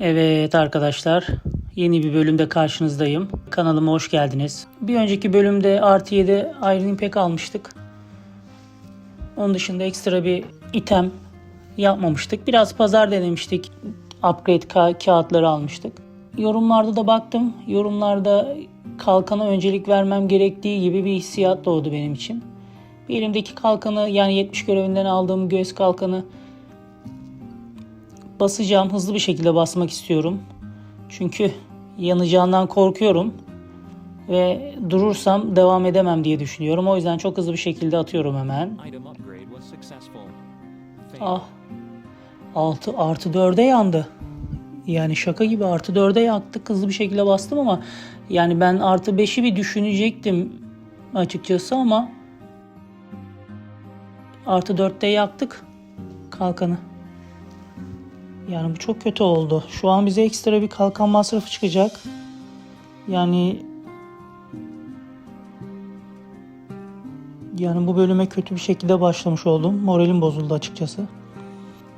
Evet arkadaşlar, yeni bir bölümde karşınızdayım. Kanalıma hoş geldiniz. Bir önceki bölümde artı 7 Iron Impact almıştık. Onun dışında ekstra bir item yapmamıştık. Biraz pazar denemiştik. Upgrade ka- kağıtları almıştık. Yorumlarda da baktım. Yorumlarda kalkana öncelik vermem gerektiği gibi bir hissiyat doğdu benim için. Bir elimdeki kalkanı yani 70 görevinden aldığım göğüs kalkanı basacağım. Hızlı bir şekilde basmak istiyorum. Çünkü yanacağından korkuyorum. Ve durursam devam edemem diye düşünüyorum. O yüzden çok hızlı bir şekilde atıyorum hemen. Ah. 6 artı 4'e yandı. Yani şaka gibi artı 4'e yaktık. Hızlı bir şekilde bastım ama yani ben artı 5'i bir düşünecektim açıkçası ama artı 4'te yaktık kalkanı. Yani bu çok kötü oldu. Şu an bize ekstra bir kalkan masrafı çıkacak. Yani yani bu bölüme kötü bir şekilde başlamış oldum. Moralim bozuldu açıkçası.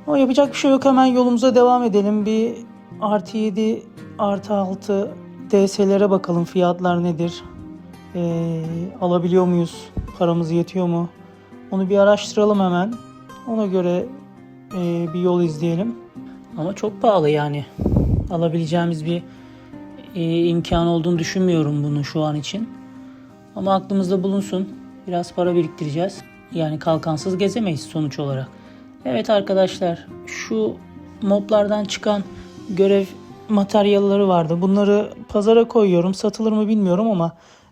Ama yapacak bir şey yok. Hemen yolumuza devam edelim. Bir artı 7 artı 6 DS'lere bakalım. Fiyatlar nedir? Ee, alabiliyor muyuz? Paramız yetiyor mu? Onu bir araştıralım hemen. Ona göre e, bir yol izleyelim. Ama çok pahalı yani. Alabileceğimiz bir e, imkan olduğunu düşünmüyorum bunu şu an için. Ama aklımızda bulunsun. Biraz para biriktireceğiz. Yani kalkansız gezemeyiz sonuç olarak. Evet arkadaşlar şu moblardan çıkan görev materyalleri vardı. Bunları pazara koyuyorum. Satılır mı bilmiyorum ama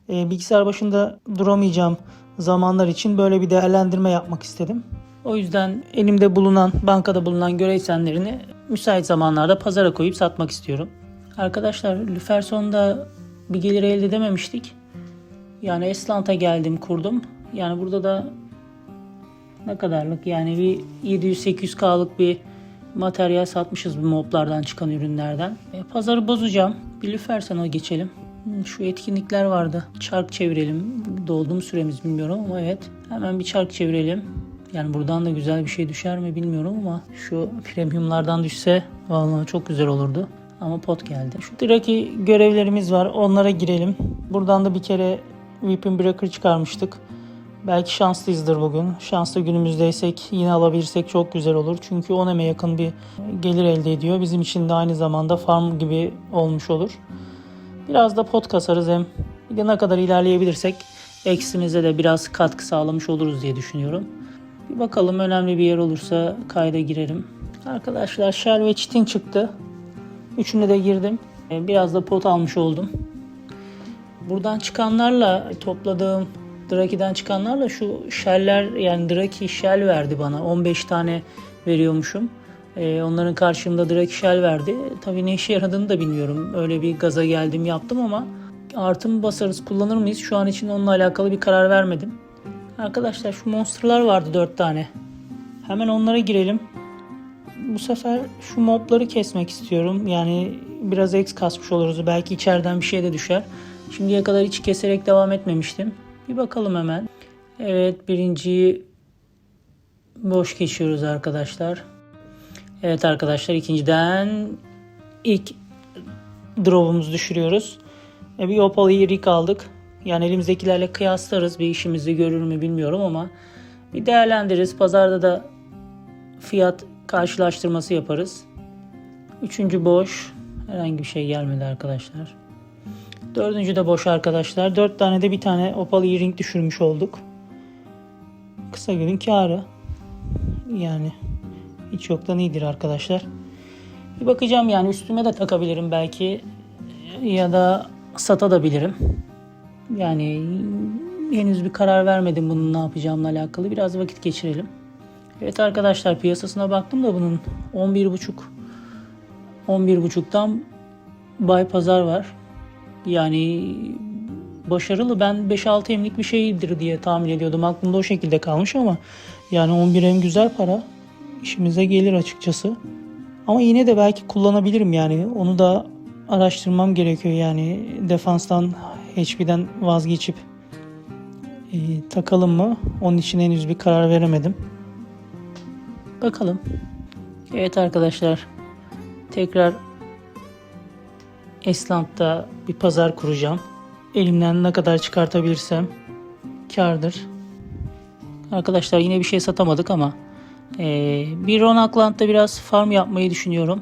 e, bilgisayar başında duramayacağım zamanlar için böyle bir değerlendirme yapmak istedim. O yüzden elimde bulunan, bankada bulunan görev itemlerini müsait zamanlarda pazara koyup satmak istiyorum. Arkadaşlar Lüferson'da bir gelir elde edememiştik. Yani Eslant'a geldim kurdum. Yani burada da ne kadarlık yani bir 700-800K'lık bir materyal satmışız bu moblardan çıkan ürünlerden. E, pazarı bozacağım. Bir Lüferson'a geçelim. Hmm, Şu etkinlikler vardı. Çark çevirelim. Doldu mu süremiz bilmiyorum ama evet. Hemen bir çark çevirelim. Yani buradan da güzel bir şey düşer mi bilmiyorum ama şu premiumlardan düşse vallahi çok güzel olurdu. Ama pot geldi. Şu Draki görevlerimiz var. Onlara girelim. Buradan da bir kere Weapon Breaker çıkarmıştık. Belki şanslıyızdır bugün. Şanslı günümüzdeysek yine alabilirsek çok güzel olur. Çünkü 10 eme yakın bir gelir elde ediyor. Bizim için de aynı zamanda farm gibi olmuş olur. Biraz da pot kasarız hem ne kadar ilerleyebilirsek eksimize de biraz katkı sağlamış oluruz diye düşünüyorum. Bir bakalım önemli bir yer olursa kayda girerim. Arkadaşlar Shell ve Çitin çıktı. Üçüne de girdim. Ee, Biraz da pot almış oldum. Buradan çıkanlarla topladığım Draki'den çıkanlarla şu Shell'ler yani Draki Shell verdi bana. 15 tane veriyormuşum. Ee, onların karşılığında Draki Shell verdi. Tabii ne işe yaradığını da bilmiyorum. Öyle bir gaza geldim yaptım ama artı mı basarız kullanır mıyız? Şu an için onunla alakalı bir karar vermedim. Arkadaşlar şu monsterlar vardı 4 tane. Hemen onlara girelim. Bu sefer şu mobları kesmek istiyorum. Yani biraz X kasmış oluruz. Belki içeriden bir şey de düşer. Şimdiye kadar hiç keserek devam etmemiştim. Bir bakalım hemen. Evet birinciyi boş geçiyoruz arkadaşlar. Evet arkadaşlar ikinciden ilk drop'umuzu düşürüyoruz. E, bir Opal Erik aldık. Yani elimizdekilerle kıyaslarız. Bir işimizi görür mü bilmiyorum ama bir değerlendiririz. Pazarda da fiyat karşılaştırması yaparız. Üçüncü boş. Herhangi bir şey gelmedi arkadaşlar. Dördüncü de boş arkadaşlar. Dört tane de bir tane Opal Earring düşürmüş olduk. Kısa günün karı. Yani hiç yoktan iyidir arkadaşlar. Bir bakacağım yani üstüme de takabilirim belki. Ya da satabilirim. Yani henüz bir karar vermedim bunun ne yapacağımla alakalı. Biraz vakit geçirelim. Evet arkadaşlar piyasasına baktım da bunun 11.5 11.5'tan Bay Pazar var. Yani başarılı. Ben 5-6 emlik bir şeydir diye tahmin ediyordum. Aklımda o şekilde kalmış ama yani 11 em güzel para. İşimize gelir açıkçası. Ama yine de belki kullanabilirim yani. Onu da araştırmam gerekiyor yani. Defanstan HP'den vazgeçip e, takalım mı? Onun için henüz bir karar veremedim. Bakalım. Evet arkadaşlar. Tekrar Esland'da bir pazar kuracağım. Elimden ne kadar çıkartabilirsem kardır. Arkadaşlar yine bir şey satamadık ama eee, bir Ronakland'da biraz farm yapmayı düşünüyorum.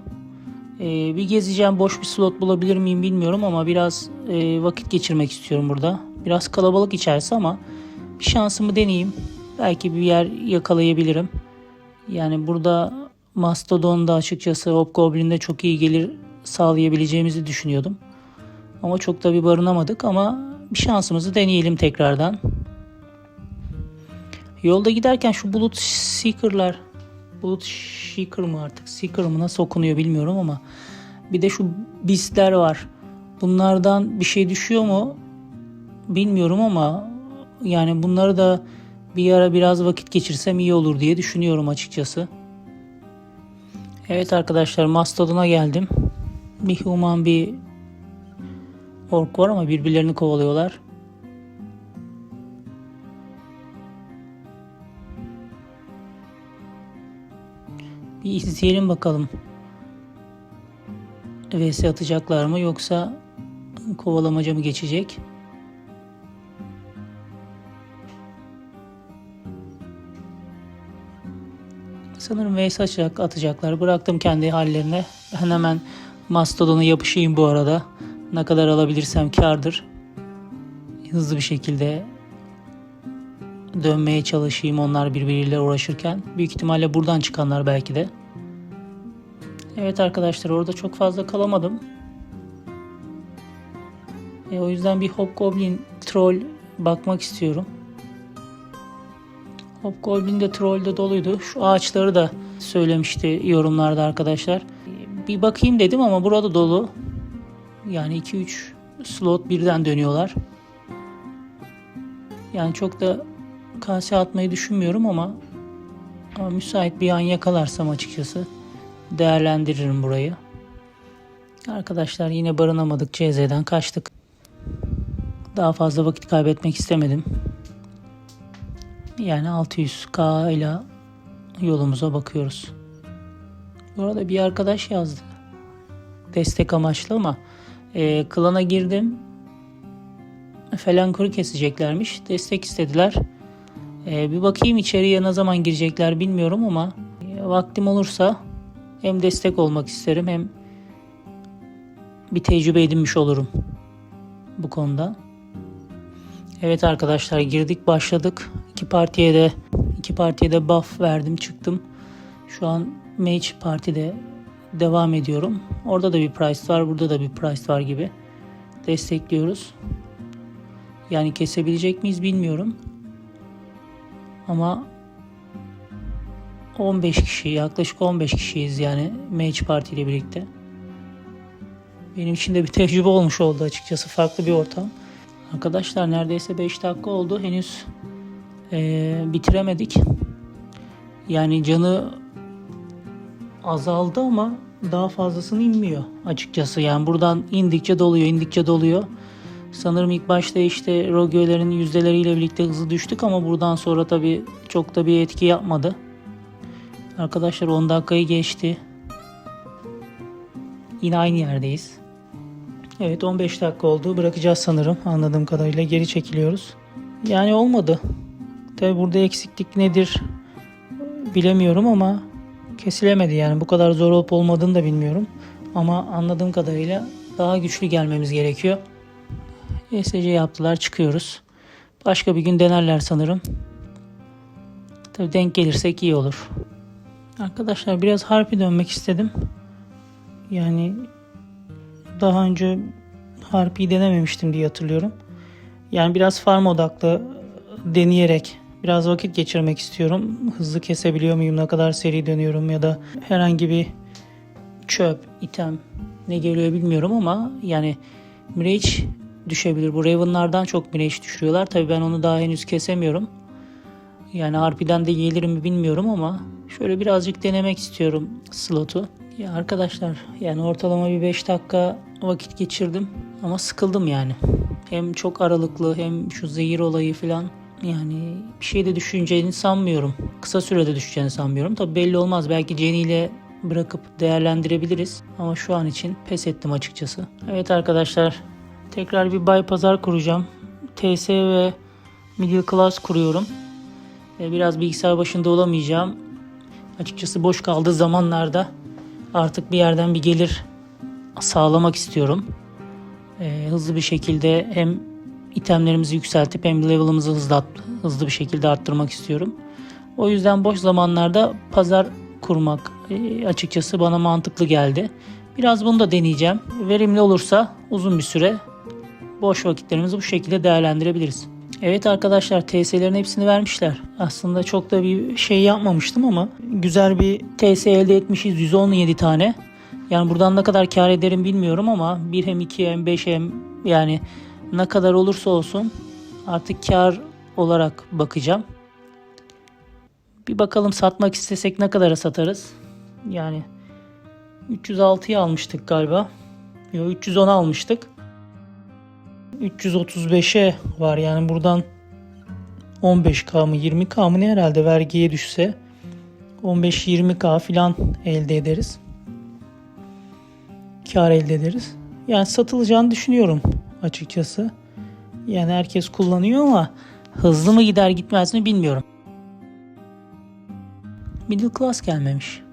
Eee, bir gezeceğim boş bir slot bulabilir miyim bilmiyorum ama biraz eee, vakit geçirmek istiyorum burada. Biraz kalabalık içerisi ama bir şansımı deneyeyim. Belki bir yer yakalayabilirim. Yani burada Mastodon'da açıkçası Hobgoblin'de çok iyi gelir sağlayabileceğimizi düşünüyordum. Ama çok da bir barınamadık ama bir şansımızı deneyelim tekrardan. Yolda giderken şu bulut seeker'lar bulut seeker mı artık seeker mı nasıl okunuyor bilmiyorum ama bir de şu beastler var. Bunlardan bir şey düşüyor mu bilmiyorum ama yani bunları da bir ara biraz vakit geçirsem iyi olur diye düşünüyorum açıkçası. Evet arkadaşlar Mastodon'a geldim. Bir human bir ork var ama birbirlerini kovalıyorlar. Bir izleyelim bakalım. VS atacaklar mı yoksa kovalamaca mı geçecek? Sanırım VS açacak, atacaklar. Bıraktım kendi hallerine. Ben hemen Mastodon'a yapışayım bu arada. Ne kadar alabilirsem kardır. Hızlı bir şekilde dönmeye çalışayım onlar birbiriyle uğraşırken. Büyük ihtimalle buradan çıkanlar belki de. Evet arkadaşlar orada çok fazla kalamadım. E, o yüzden bir Hobgoblin troll bakmak istiyorum. Hobgoblin de troll de doluydu. Şu ağaçları da söylemişti yorumlarda arkadaşlar. Bir bakayım dedim ama burada dolu. Yani 2-3 slot birden dönüyorlar. Yani çok da kase atmayı düşünmüyorum ama, ama müsait bir an yakalarsam açıkçası değerlendiririm burayı. Arkadaşlar yine barınamadık CZ'den kaçtık. Daha fazla vakit kaybetmek istemedim. Yani 600k ile yolumuza bakıyoruz. Bu bir arkadaş yazdı. Destek amaçlı ama e, klana girdim. Falan kuru keseceklermiş. Destek istediler. E, bir bakayım içeriye ne zaman girecekler bilmiyorum ama e, vaktim olursa hem destek olmak isterim hem bir tecrübe edinmiş olurum bu konuda. Evet arkadaşlar girdik başladık. İki partiye de iki partiye de buff verdim çıktım. Şu an Mage partide devam ediyorum. Orada da bir price var, burada da bir price var gibi. Destekliyoruz. Yani kesebilecek miyiz bilmiyorum. Ama 15 kişi, yaklaşık 15 kişiyiz yani Mage Parti ile birlikte. Benim için de bir tecrübe olmuş oldu açıkçası. Farklı bir ortam. Arkadaşlar neredeyse 5 dakika oldu. Henüz eee, bitiremedik. Yani canı azaldı ama daha fazlasını inmiyor açıkçası. Yani buradan indikçe doluyor, indikçe doluyor. Sanırım ilk başta işte Rogue'lerin yüzdeleriyle birlikte hızı düştük ama buradan sonra tabii çok da bir etki yapmadı. Arkadaşlar 10 dakikayı geçti. Yine aynı yerdeyiz. Evet 15 dakika oldu. Bırakacağız sanırım. Anladığım kadarıyla geri çekiliyoruz. Yani olmadı. Tabi burada eksiklik nedir bilemiyorum ama kesilemedi yani. Bu kadar zor olup olmadığını da bilmiyorum. Ama anladığım kadarıyla daha güçlü gelmemiz gerekiyor. ESC yaptılar çıkıyoruz. Başka bir gün denerler sanırım. Tabi denk gelirsek iyi olur. Arkadaşlar biraz harpi dönmek istedim. Yani daha önce harpiyi denememiştim diye hatırlıyorum. Yani biraz farm odaklı deneyerek biraz vakit geçirmek istiyorum. Hızlı kesebiliyor muyum, ne kadar seri dönüyorum ya da herhangi bir çöp, item ne geliyor bilmiyorum ama yani Mirage düşebilir. Bu Raven'lardan çok Mirage düşürüyorlar. Tabii ben onu daha henüz kesemiyorum. Yani Harpi'den de gelir mi bilmiyorum ama şöyle birazcık denemek istiyorum slotu. Ya arkadaşlar yani ortalama bir 5 dakika vakit geçirdim ama sıkıldım yani. Hem çok aralıklı hem şu zehir olayı falan yani bir şey de düşüneceğini sanmıyorum. Kısa sürede düşeceğini sanmıyorum. Tabi belli olmaz belki Jenny ile bırakıp değerlendirebiliriz. Ama şu an için pes ettim açıkçası. Evet arkadaşlar tekrar bir buy pazar kuracağım. TS ve middle class kuruyorum. E, Biraz bilgisayar başında olamayacağım. Açıkçası boş kaldığı zamanlarda artık bir yerden bir gelir sağlamak istiyorum. E, hızlı bir şekilde hem itemlerimizi yükseltip hem level'ımızı hızlı, hızlı bir şekilde arttırmak istiyorum. O yüzden boş zamanlarda pazar kurmak e, açıkçası bana mantıklı geldi. Biraz bunu da deneyeceğim. Verimli olursa uzun bir süre boş vakitlerimizi bu şekilde değerlendirebiliriz. Evet arkadaşlar TS'lerin hepsini vermişler. Aslında çok da bir şey yapmamıştım ama güzel bir TS elde etmişiz 117 tane. Yani buradan ne kadar kar ederim bilmiyorum ama 1 hem 2 hem 5 hem yani ne kadar olursa olsun artık kar olarak bakacağım. Bir bakalım satmak istesek ne kadara satarız? Yani 306'ya almıştık galiba. Yok 310 almıştık. 335'e var yani buradan 15k mı 20k mı ne herhalde vergiye düşse 15-20k filan elde ederiz. Kar elde ederiz. Yani satılacağını düşünüyorum açıkçası. Yani herkes kullanıyor ama hızlı mı gider gitmez mi bilmiyorum. Middle class gelmemiş.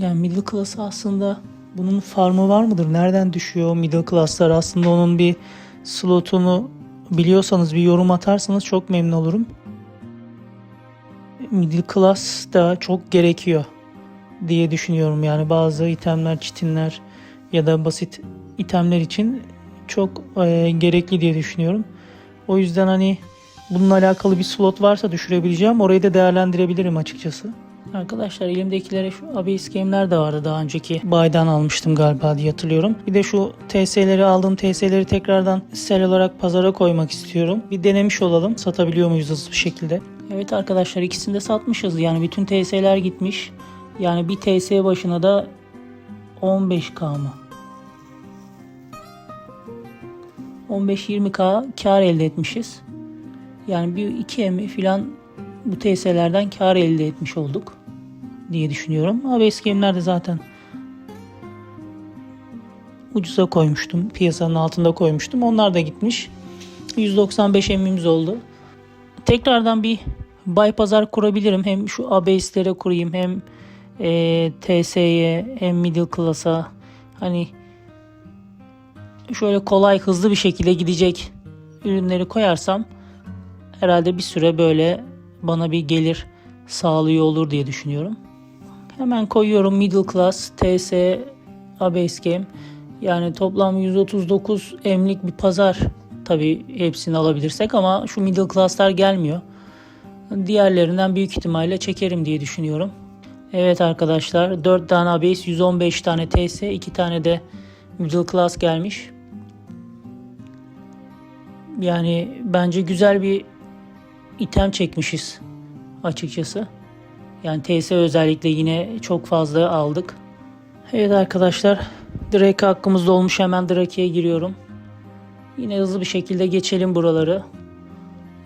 Yani middle class aslında bunun farmı var mıdır? Nereden düşüyor middle class'lar? Aslında onun bir slotunu biliyorsanız bir yorum atarsanız çok memnun olurum. Middle class da çok gerekiyor diye düşünüyorum. Yani bazı itemler, çitinler ya da basit itemler için çok e, gerekli diye düşünüyorum. O yüzden hani bununla alakalı bir slot varsa düşürebileceğim. Orayı da değerlendirebilirim açıkçası. Arkadaşlar elimdekilere şu abis game'ler de vardı daha önceki baydan almıştım galiba diye hatırlıyorum. Bir de şu TS'leri aldığım TS'leri tekrardan sel olarak pazara koymak istiyorum. Bir denemiş olalım. Satabiliyor muyuz hızlı bir şekilde? Evet arkadaşlar ikisini de satmışız. Yani bütün TS'ler gitmiş. Yani bir TS başına da 15k mı? 15-20k kar elde etmişiz. Yani bir 2 emi filan bu TS'lerden kar elde etmiş olduk diye düşünüyorum. Ama game'ler de zaten ucuza koymuştum. Piyasanın altında koymuştum. Onlar da gitmiş. 195 emimiz oldu. Tekrardan bir buy pazar kurabilirim. Hem şu abase'lere kurayım hem e, TS'ye hem middle class'a hani şöyle kolay hızlı bir şekilde gidecek ürünleri koyarsam herhalde bir süre böyle bana bir gelir sağlıyor olur diye düşünüyorum. Hemen koyuyorum middle class TS abase game. Yani toplam 139 emlik bir pazar. Tabi hepsini alabilirsek ama şu middle class'lar gelmiyor. Diğerlerinden büyük ihtimalle çekerim diye düşünüyorum. Evet arkadaşlar 4 tane abase 115 tane TS 2 tane de middle class gelmiş. Yani bence güzel bir item çekmişiz açıkçası. Yani TS özellikle yine çok fazla aldık. Evet arkadaşlar Drake hakkımızda olmuş hemen Drake'ye giriyorum. Yine hızlı bir şekilde geçelim buraları.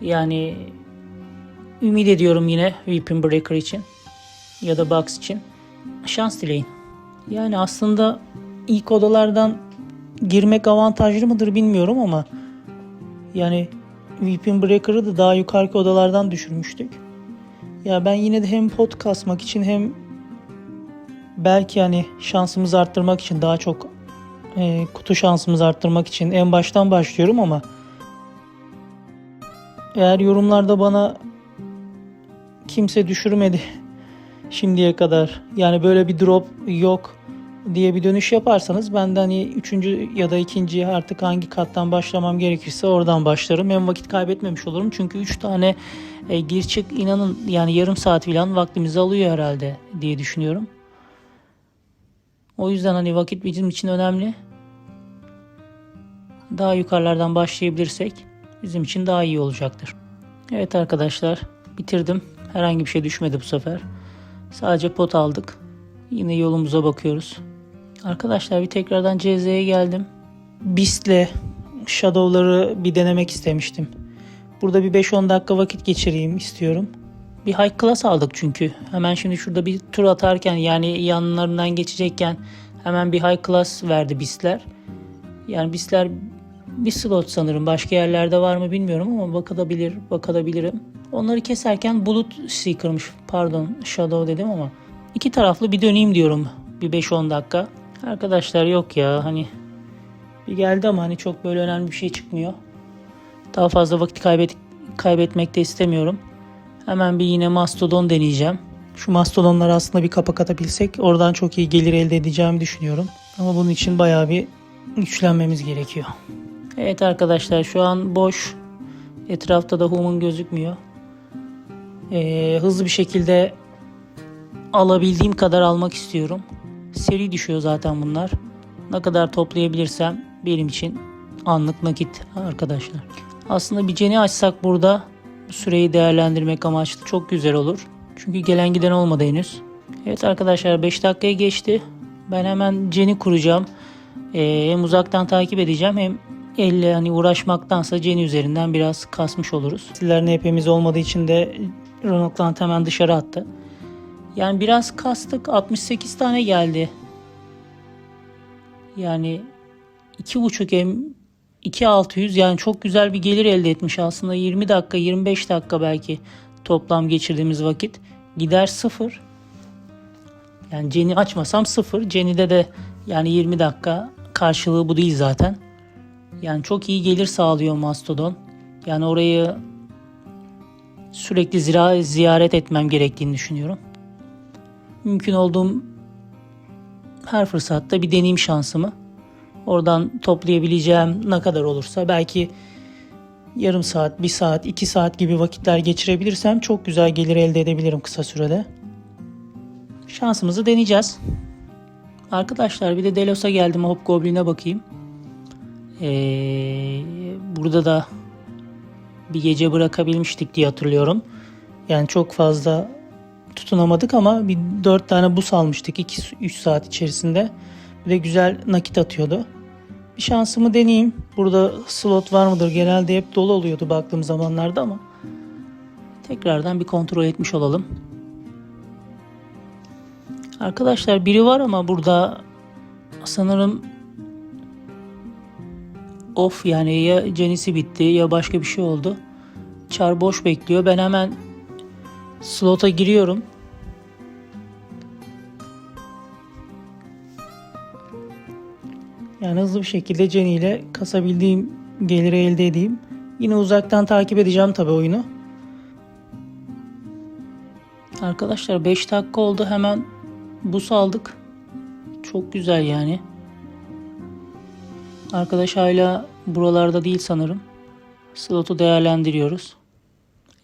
Yani ümit ediyorum yine Weapon Breaker için ya da Box için. Şans dileyin. Yani aslında ilk odalardan girmek avantajlı mıdır bilmiyorum ama yani Weapon Breaker'ı da daha yukarıki odalardan düşürmüştük. Ya ben yine de hem pot kasmak için hem belki hani şansımızı arttırmak için daha çok e, kutu şansımızı arttırmak için en baştan başlıyorum ama eğer yorumlarda bana kimse düşürmedi şimdiye kadar yani böyle bir drop yok diye bir dönüş yaparsanız ben de hani üçüncü ya da ikinci artık hangi kattan başlamam gerekirse oradan başlarım. Hem vakit kaybetmemiş olurum. Çünkü 3 tane e, gir çık inanın yani yarım saat falan vaktimizi alıyor herhalde diye düşünüyorum. O yüzden hani vakit bizim için önemli. Daha yukarılardan başlayabilirsek bizim için daha iyi olacaktır. Evet arkadaşlar bitirdim. Herhangi bir şey düşmedi bu sefer. Sadece pot aldık. Yine yolumuza bakıyoruz. Arkadaşlar bir tekrardan CZ'ye geldim. Beast'le Shadow'ları bir denemek istemiştim. Burada bir 5-10 dakika vakit geçireyim istiyorum. Bir high class aldık çünkü. Hemen şimdi şurada bir tur atarken yani yanlarından geçecekken hemen bir high class verdi BIST'ler. Yani BIST'ler bir slot sanırım. Başka yerlerde var mı bilmiyorum ama bakabilir, bakabilirim. Onları keserken bulut seeker'mış. Pardon shadow dedim ama. iki taraflı bir döneyim diyorum. Bir 5-10 dakika. Arkadaşlar yok ya hani bir geldi ama hani çok böyle önemli bir şey çıkmıyor. Daha fazla vakit kaybet kaybetmek de istemiyorum. Hemen bir yine mastodon deneyeceğim. Şu mastodonlara aslında bir kapak atabilsek oradan çok iyi gelir elde edeceğimi düşünüyorum. Ama bunun için bayağı bir güçlenmemiz gerekiyor. Evet arkadaşlar şu an boş. Etrafta da human gözükmüyor. Ee, hızlı bir şekilde alabildiğim kadar almak istiyorum. Seri düşüyor zaten bunlar. Ne kadar toplayabilirsem benim için anlık nakit arkadaşlar. Aslında bir ceni açsak burada bu süreyi değerlendirmek amaçlı çok güzel olur. Çünkü gelen giden olmadı henüz. Evet arkadaşlar 5 dakikaya geçti. Ben hemen ceni kuracağım. Ee, hem uzaktan takip edeceğim hem elle hani uğraşmaktansa ceni üzerinden biraz kasmış oluruz. Sizlerin hepimiz olmadığı için de Ronald Plant hemen dışarı attı. Yani biraz kastık. 68 tane geldi. Yani 2.5 M 2600 yani çok güzel bir gelir elde etmiş aslında. 20 dakika 25 dakika belki toplam geçirdiğimiz vakit. Gider sıfır. Yani Jenny açmasam sıfır. Jenny'de de yani 20 dakika karşılığı bu değil zaten. Yani çok iyi gelir sağlıyor Mastodon. Yani orayı sürekli zira ziyaret etmem gerektiğini düşünüyorum mümkün olduğum her fırsatta bir deneyim şansımı. Oradan toplayabileceğim ne kadar olursa belki yarım saat, bir saat, iki saat gibi vakitler geçirebilirsem çok güzel gelir elde edebilirim kısa sürede. Şansımızı deneyeceğiz. Arkadaşlar bir de Delos'a geldim Hobgoblin'e bakayım. Ee, burada da bir gece bırakabilmiştik diye hatırlıyorum. Yani çok fazla tutunamadık ama bir 4 tane bus almıştık 2-3 saat içerisinde. Bir de güzel nakit atıyordu. Bir şansımı deneyeyim. Burada slot var mıdır? Genelde hep dolu oluyordu baktığım zamanlarda ama tekrardan bir kontrol etmiş olalım. Arkadaşlar biri var ama burada sanırım off yani ya cenisi bitti ya başka bir şey oldu. Çar boş bekliyor. Ben hemen slota giriyorum. Yani hızlı bir şekilde Jenny ile kasabildiğim geliri elde edeyim. Yine uzaktan takip edeceğim tabii oyunu. Arkadaşlar 5 dakika oldu hemen bus aldık. Çok güzel yani. Arkadaş hala buralarda değil sanırım. Slotu değerlendiriyoruz.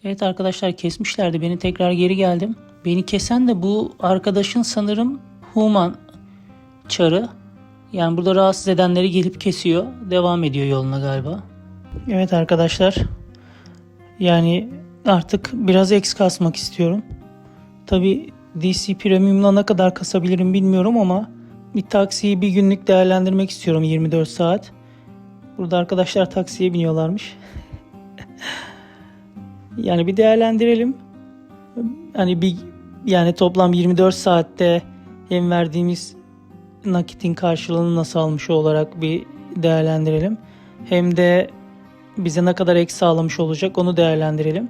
Evet arkadaşlar kesmişlerdi beni tekrar geri geldim. Beni kesen de bu arkadaşın sanırım Human çarı. Yani burada rahatsız edenleri gelip kesiyor. Devam ediyor yoluna galiba. Evet arkadaşlar. Yani artık biraz X kasmak istiyorum. Tabi DC Premium'la ne kadar kasabilirim bilmiyorum ama bir taksiyi bir günlük değerlendirmek istiyorum 24 saat. Burada arkadaşlar taksiye biniyorlarmış. yani bir değerlendirelim. Hani bir yani toplam 24 saatte hem verdiğimiz nakitin karşılığını nasıl almış olarak bir değerlendirelim. Hem de bize ne kadar ek sağlamış olacak onu değerlendirelim.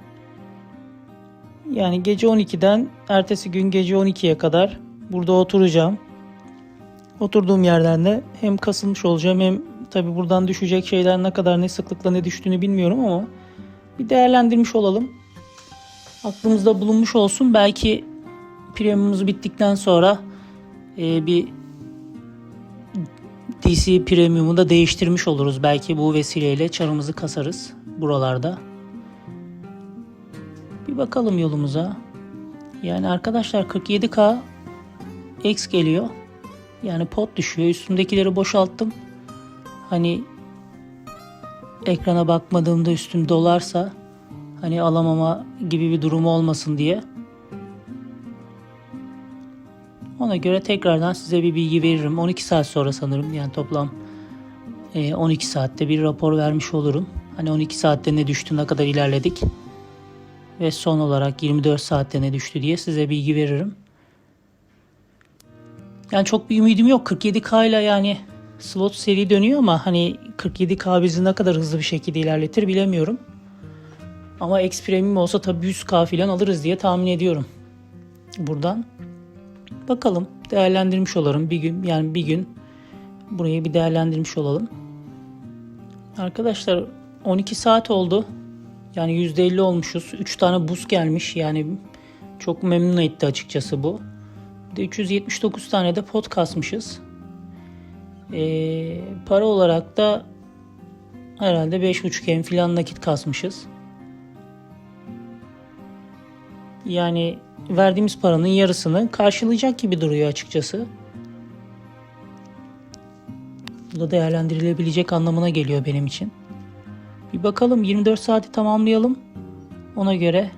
Yani gece 12'den ertesi gün gece 12'ye kadar burada oturacağım. Oturduğum yerden de hem kasılmış olacağım hem tabi buradan düşecek şeyler ne kadar ne sıklıkla ne düştüğünü bilmiyorum ama bir değerlendirmiş olalım. Aklımızda bulunmuş olsun. Belki premiumumuz bittikten sonra e, bir DC Premium'u da değiştirmiş oluruz. Belki bu vesileyle çarımızı kasarız buralarda. Bir bakalım yolumuza. Yani arkadaşlar 47k X geliyor. Yani pot düşüyor. Üstümdekileri boşalttım. Hani ekrana bakmadığımda üstüm dolarsa hani alamama gibi bir durumu olmasın diye. Ona göre tekrardan size bir bilgi veririm. 12 saat sonra sanırım yani toplam e, 12 saatte bir rapor vermiş olurum. Hani 12 saatte ne düştü, ne kadar ilerledik. Ve son olarak 24 saatte ne düştü diye size bilgi veririm. Yani çok bir ümidim yok. 47K ile yani slot seri dönüyor ama hani 47K bizi ne kadar hızlı bir şekilde ilerletir bilemiyorum. Ama X Premium olsa tabii 100K falan alırız diye tahmin ediyorum. Buradan bakalım değerlendirmiş olalım bir gün yani bir gün burayı bir değerlendirmiş olalım. Arkadaşlar 12 saat oldu. Yani %50 olmuşuz. 3 tane buz gelmiş. Yani çok memnun etti açıkçası bu. Bir de 379 tane de pot kasmışız. Ee, para olarak da herhalde 5.5 em filan nakit kasmışız. Yani verdiğimiz paranın yarısını karşılayacak gibi duruyor açıkçası. Bu da değerlendirilebilecek anlamına geliyor benim için. Bir bakalım 24 saati tamamlayalım. Ona göre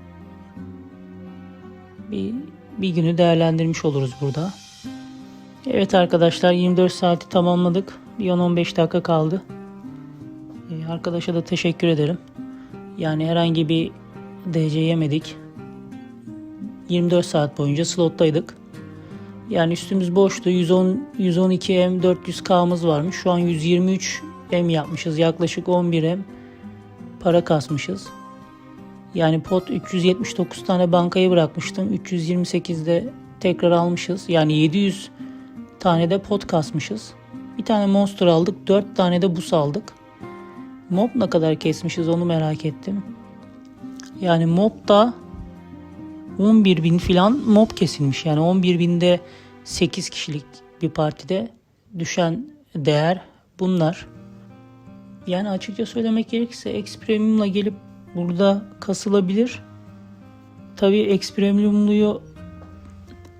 bir, bir günü değerlendirmiş oluruz burada. Evet arkadaşlar 24 saati tamamladık. Bir 10-15 dakika kaldı. Ee, arkadaşa da teşekkür ederim. Yani herhangi bir DC yemedik. 24 saat boyunca slottaydık. Yani üstümüz boştu. 110 112 M 400K'mız varmış. Şu an 123 M yapmışız. Yaklaşık 11 M para kasmışız. Yani pot 379 tane bankaya bırakmıştım. 328'de tekrar almışız. Yani 700 tane de pot kasmışız. Bir tane monster aldık. 4 tane de bus aldık. Mob ne kadar kesmişiz onu merak ettim. Yani mob da 11 bin filan mob kesilmiş. Yani 11 binde 8 kişilik bir partide düşen değer bunlar. Yani açıkça söylemek gerekirse X gelip burada kasılabilir. Tabii X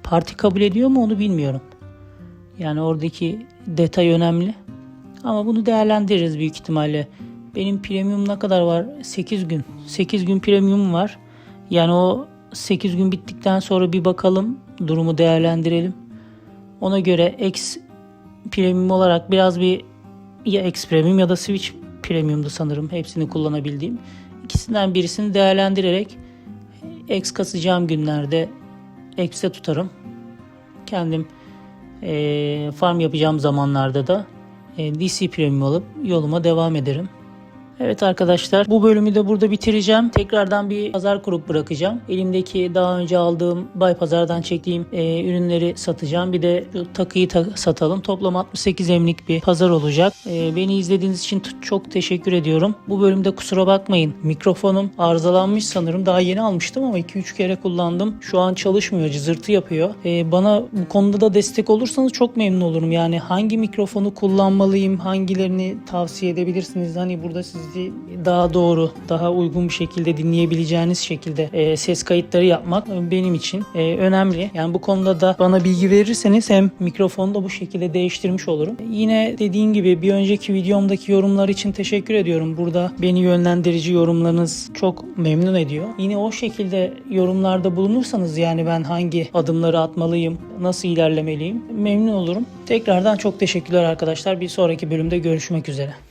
parti kabul ediyor mu onu bilmiyorum. Yani oradaki detay önemli. Ama bunu değerlendiririz büyük ihtimalle. Benim premium ne kadar var? 8 gün. 8 gün premium var. Yani o 8 gün bittikten sonra bir bakalım. Durumu değerlendirelim. Ona göre X premium olarak biraz bir ya X premium ya da Switch premium'du sanırım. Hepsini kullanabildiğim. İkisinden birisini değerlendirerek X kasacağım günlerde X'e tutarım. Kendim farm yapacağım zamanlarda da DC Premium alıp yoluma devam ederim. Evet arkadaşlar bu bölümü de burada bitireceğim. Tekrardan bir pazar kurup bırakacağım. Elimdeki daha önce aldığım Bay Pazar'dan çektiğim e, ürünleri satacağım. Bir de takıyı ta- satalım. Toplam 68 emlik bir pazar olacak. E, beni izlediğiniz için çok teşekkür ediyorum. Bu bölümde kusura bakmayın. Mikrofonum arızalanmış sanırım. Daha yeni almıştım ama 2-3 kere kullandım. Şu an çalışmıyor. Cızırtı yapıyor. E, bana bu konuda da destek olursanız çok memnun olurum. Yani hangi mikrofonu kullanmalıyım? Hangilerini tavsiye edebilirsiniz? Hani burada sizi daha doğru, daha uygun bir şekilde dinleyebileceğiniz şekilde e, ses kayıtları yapmak benim için e, önemli. Yani bu konuda da bana bilgi verirseniz hem mikrofonu da bu şekilde değiştirmiş olurum. Yine dediğim gibi bir önceki videomdaki yorumlar için teşekkür ediyorum. Burada beni yönlendirici yorumlarınız çok memnun ediyor. Yine o şekilde yorumlarda bulunursanız yani ben hangi adımları atmalıyım, nasıl ilerlemeliyim memnun olurum. Tekrardan çok teşekkürler arkadaşlar. Bir sonraki bölümde görüşmek üzere.